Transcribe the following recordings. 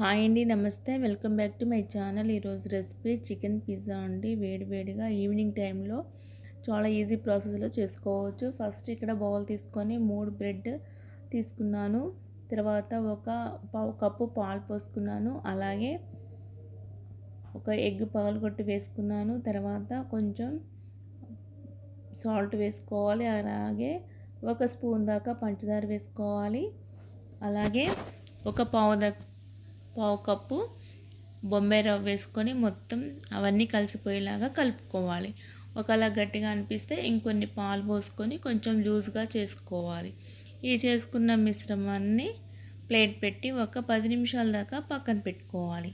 Hi అండి నమస్తే. Welcome back to my channel. ఈరోజు రెసిపీ చికెన్ పిజ్జా అండి. వేడివేడిగా ఈవినింగ్ టైంలో చాలా ఈజీ ప్రాసెస్లో చేసుకోవచ్చు. ఫస్ట్ ఇక్కడ బౌల్ తీసుకొని మూడు బ్రెడ్ తీసుకున్నాను. తర్వాత ఒక పావు కప్పు పాలు పోసుకున్నాను. అలాగే ఒక ఎగ్ పగలగొట్టి వేసుకున్నాను. తర్వాత కొంచెం సాల్ట్ వేసుకోవాలి. అలాగే ఒక స్పూన్ దాకా పంచదార వేసుకోవాలి. అలాగే ఒక పావు దాకా పావు కప్పు బొంబాయి రవ్వ వేసుకొని మొత్తం అవన్నీ కలిసిపోయేలాగా కలుపుకోవాలి. ఒకలా గట్టిగా అనిపిస్తే ఇంకొన్ని పాలు పోసుకొని కొంచెం లూజ్గా చేసుకోవాలి. ఈ చేసుకున్న మిశ్రమాన్ని ప్లేట్ పెట్టి ఒక పది నిమిషాల దాకా పక్కన పెట్టుకోవాలి.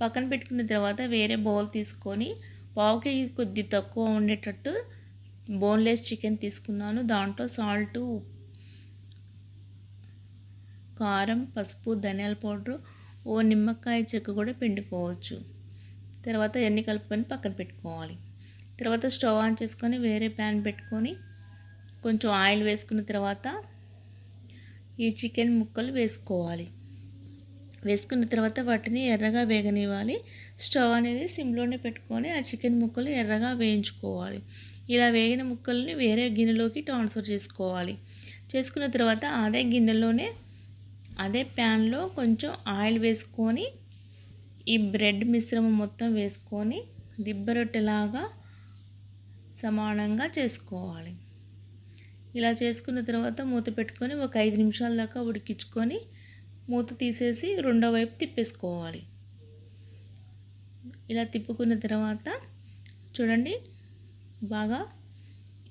పక్కన పెట్టుకున్న తర్వాత వేరే బౌల్ తీసుకొని పావు కేజీ కొద్ది తక్కువ ఉండేటట్టు బోన్లెస్ చికెన్ తీసుకున్నాను. దాంట్లో సాల్ట్ కారం పసుపు ధనియాల పౌడరు ఓ నిమ్మకాయ చెక్క కూడా పిండుకోవచ్చు తర్వాత ఎన్ని కలుపుకొని పక్కన పెట్టుకోవాలి. తర్వాత స్టవ్ ఆన్ చేసుకొని వేరే ప్యాన్ పెట్టుకొని కొంచెం ఆయిల్ వేసుకున్న తర్వాత ఈ చికెన్ ముక్కలు వేసుకోవాలి. వేసుకున్న తర్వాత వాటిని ఎర్రగా వేగనివ్వాలి. స్టవ్ అనేది సిమ్లోనే పెట్టుకొని ఆ చికెన్ ముక్కలు ఎర్రగా వేయించుకోవాలి. ఇలా వేగిన ముక్కల్ని వేరే గిన్నెలోకి ట్రాన్స్ఫర్ చేసుకోవాలి. చేసుకున్న తర్వాత అదే గిన్నెలోనే అదే ప్యాన్లో కొంచెం ఆయిల్ వేసుకొని ఈ బ్రెడ్ మిశ్రమం మొత్తం వేసుకొని దిబ్బరొట్టెలాగా సమానంగా చేసుకోవాలి. ఇలా చేసుకున్న తర్వాత మూత పెట్టుకొని ఒక ఐదు నిమిషాల దాకా ఉడికించుకొని మూత తీసేసి రెండో వైపు తిప్పేసుకోవాలి. ఇలా తిప్పుకున్న తర్వాత చూడండి బాగా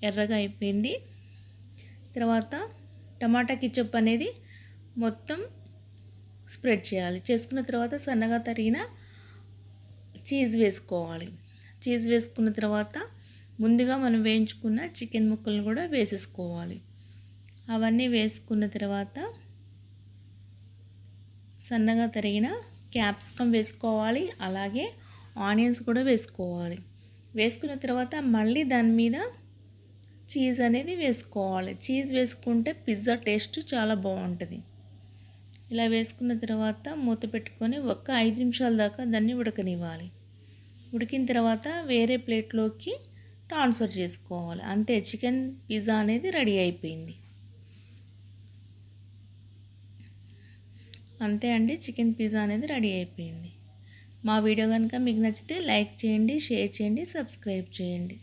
ఎర్రగా అయిపోయింది. తర్వాత టమాటా కిచప్ అనేది మొత్తం స్ప్రెడ్ చేయాలి. చేసుకున్న తర్వాత సన్నగా తరిగిన చీజ్ వేసుకోవాలి. చీజ్ వేసుకున్న తర్వాత ముందుగా మనం వేయించుకున్న చికెన్ ముక్కలను కూడా వేసేసుకోవాలి. అవన్నీ వేసుకున్న తర్వాత సన్నగా తరిగిన క్యాప్సికమ్ వేసుకోవాలి. అలాగే ఆనియన్స్ కూడా వేసుకోవాలి. వేసుకున్న తర్వాత మళ్ళీ దాని మీద చీజ్ అనేది వేసుకోవాలి. చీజ్ వేసుకుంటే పిజ్జా టేస్ట్ చాలా బాగుంటుంది. ఇలా వేసుకున్న తర్వాత మూత పెట్టుకొని ఒక్క ఐదు నిమిషాల దాకా దాన్ని ఉడకనివ్వాలి. ఉడికిన తర్వాత వేరే ప్లేట్లోకి ట్రాన్స్ఫర్ చేసుకోవాలి. అంతే చికెన్ పిజ్జా అనేది రెడీ అయిపోయింది. అంతే అండి చికెన్ పిజ్జా అనేది రెడీ అయిపోయింది. మా వీడియో కనుక మీకు నచ్చితే లైక్ చేయండి షేర్ చేయండి సబ్స్క్రైబ్ చేయండి.